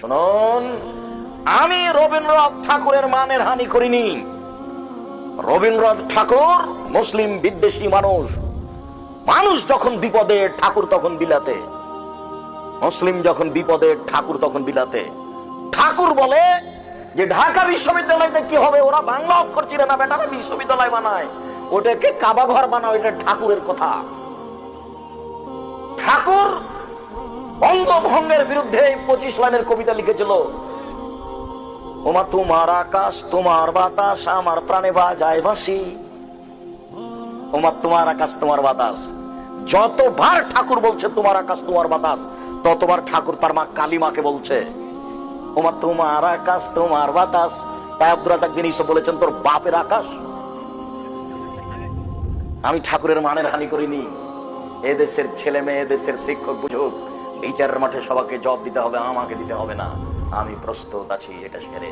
শুনুন, আমি রবীন্দ্রনাথ ঠাকুরের মানের হানি করিনি। রবীন্দ্রনাথ ঠাকুর মুসলিম বিদ্বেষী মানুষ। মানুষ যখন বিপদে, ঠাকুর তখন বিলাতে। মুসলিম যখন বিপদে, ঠাকুর তখন বিলাতে। ঠাকুর বলে যে, ঢাকা বিশ্ববিদ্যালয়তে কি হবে? ওরা বাংলা অক্ষর চিনে না বেটারা বিশ্ববিদ্যালয় বানায়। ওটাকে কাবা ঘর বানায় এটা ঠাকুরের কথা। ঠাকুর বঙ্গভঙ্গের বিরুদ্ধে পঁচিশ লাইনের কবিতা লিখেছিল। ওমা তোমার আকাশ, তোমার বাতাস, আমার প্রাণে বাজায় বাসি ওমা তোমার আকাশ, তোমার বাতাস। যতবার ঠাকুর বলছে তোমার আকাশ, তোমার বাতাস, ততবার ঠাকুর তার মা কালিমাকে বলছে। ওমা তোমার আকাশ, তোমার বাতাস। তাই আব্দুর রাজাক বিন বলেছেন, তোর বাপের আকাশ, আমি ঠাকুরের মানের হানি করিনি। এদেশের ছেলে মেয়ে এদেশের শিক্ষক, বুঝুক বিচারের মাঠে সবাইকে জব দিতে হবে, আমাকে দিতে হবে না। আমি প্রস্তুত আছি, এটা সেরে।